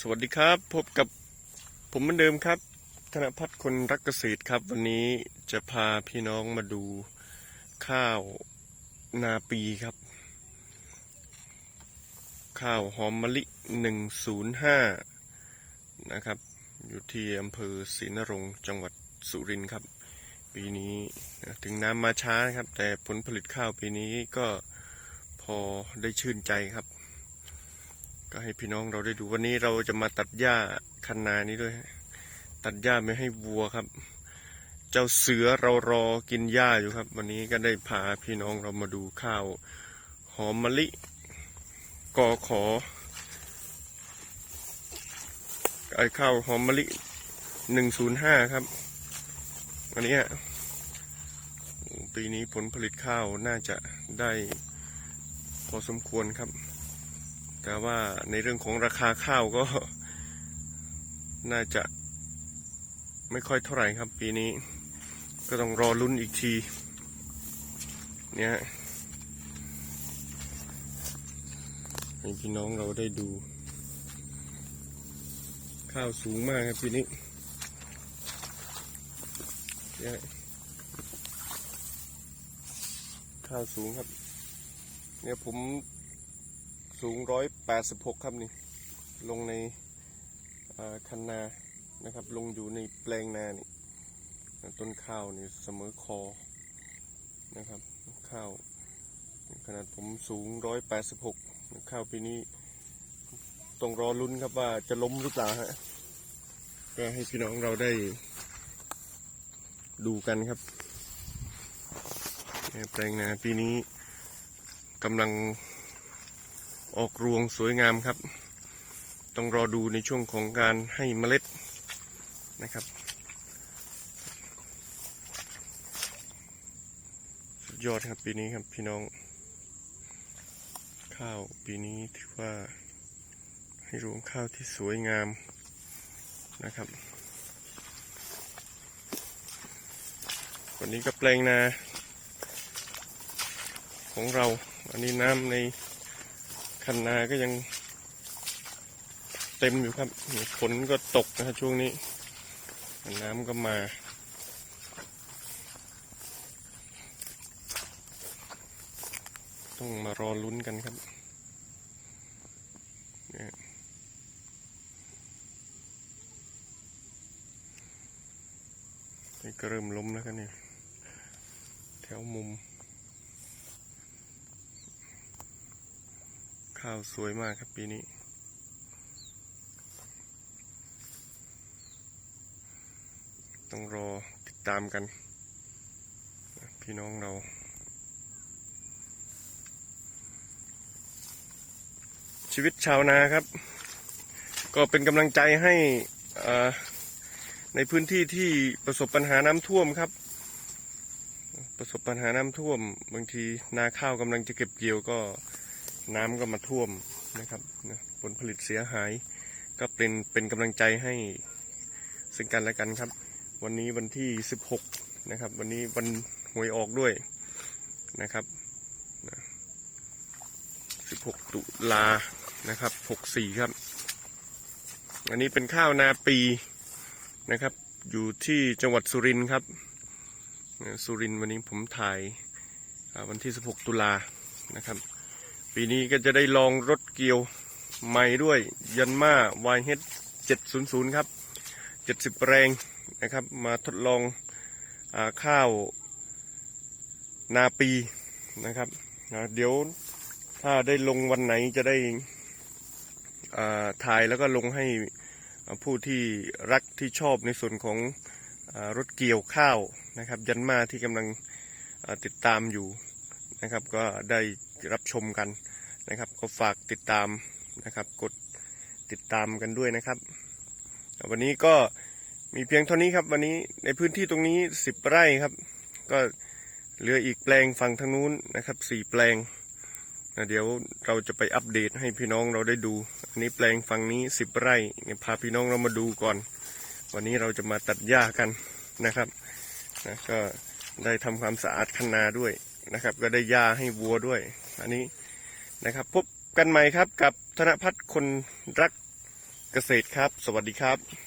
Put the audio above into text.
สวัสดีครับ พบกับผมเหมือนเดิมครับ ธนพัฒน์คนรักเกษตรครับ วันนี้จะพาพี่น้องมาดูข้าวนาปีครับ ข้าวหอมมะลิ 105 นะครับ อยู่ที่อำเภอศรีนรงค์จังหวัดสุรินทร์ครับ ปีนี้ถึงน้ำมาช้าครับ แต่ผลผลิตข้าวปีนี้ก็พอได้ชื่นใจครับ ก็ให้พี่น้องเราได้ดูวันนี้เราจะมาตัดหญ้าคันนานี้ด้วย ตัดหญ้าไม่ให้วัวครับ เจ้าเสือเรารอกินหญ้าอยู่ครับ วันนี้ก็ได้พาพี่น้องเรามาดูข้าว หอมมะลิกอขอไอข้าวหอมมะลิหนึ่งศูนย์ห้าครับอันนี้ปีนี้ผลผลิตข้าวน่าจะได้พอสมควรครับ แต่ว่าในเรื่องของราคาข้าวก็ น่าจะไม่ค่อยเท่าไหร่ครับปีนี้ ก็ต้องรอลุ้นอีกที เนี่ยให้พี่น้องเราได้ดู ข้าวสูงมากครับปีนี้เนี่ยข้าวสูงครับ เนี่ยผม สูงร้อยแปดสิบหกครับนี่ ลงในคันนานะครับ ลงอยู่ในแปลงนานี่ต้นข้าวนี่เสมอคอนะครับ ข้าวขนาดผมสูงร้อยแปดสิบหกข้าวปีนี้ต้องรอลุ้นครับว่าจะล้มหรือเปล่าฮะก็ให้พี่น้องเราได้ดูกันครับแปลงนาปีนี้กำลัง ออกรวงสวยงามครับ ต้องรอดูในช่วงของการให้เมล็ดนะครับ สุดยอดครับปีนี้ครับพี่น้อง ข้าวปีนี้ถือว่าให้รวงข้าวที่สวยงามนะครับวันนี้ก็แปลงนาของเรา อันนี้น้ำใน คันนาก็ยัง เต็มอยู่ครับฝนก็ตกนะครับช่วงนี้ น้ำก็มาต้องมารอลุ้นกันครับ นี่ยนี่ก็เริ่มล้มแล้วครับเนี่ย แถวมุม ข้าวสวยมากครับปีนี้ ต้องรอติดตามกัน พี่น้องเราชีวิตชาวนาครับ ก็เป็นกำลังใจให้อ่าในพื้นที่ที่ประสบปัญหาน้ำท่วมครับ ประสบปัญหาน้ำท่วม บางทีนาข้าวกำลังจะเก็บเกี่ยวก็ น้ำก็มาท่วมนะครับนะผลผลิตเสียหาย ก็เป็นเป็นกำลังใจให้ซึ่งกันและกันครับ วันนี้วันที่ 16 นะครับ วันนี้วันหวยออกด้วยนะครับนะ16 ตุลานะครับ 64 ครับ อันนี้เป็นข้าวนาปีนะครับ อยู่ที่จังหวัดสุรินทร์ครับ สุรินทร์วันนี้ผมถ่ายวันที่ 16 ตุลานะครับ ปีนี้ก็จะได้ลองรถเกียวใหม่ด้วยยันมา YH 700ครับ70แรงนะครับ มาทดลองอข้าวนาปีนะครับเดี๋ยวถ้าได้ลงวันไหนจะได้ถ่ายแล้วก็ลงให้ผู้ที่รักที่ชอบในส่วนของอรถเกี่ยวข้าวนะครับ ยันมาที่กำลังติดตามอยู่นะครับ ก็ได้ รับชมกันนะครับ ก็ฝากติดตามนะครับ กดติดตามกันด้วยนะครับ วันนี้ก็มีเพียงเท่านี้ครับ วันนี้ในพื้นที่ตรงนี้สิบไร่ครับ ก็เหลืออีกแปลงฝั่งทางนู้นนะครับสี่แปลงนะเดี๋ยวเราจะไปอัปเดตให้พี่น้องเราได้ดู อันนี้แปลงฝั่งนี้สิบไร่เนี่ยพาพี่น้องเรามาดูก่อน วันนี้เราจะมาตัดหญ้ากันนะครับนะก็ได้ทำความสะอาดคันนาด้วยนะครับ ก็ได้หญ้าให้วัวด้วย อันนี้นะครับ พบกันใหม่ครับกับธนพัฒน์คนรักเกษตรครับ สวัสดีครับ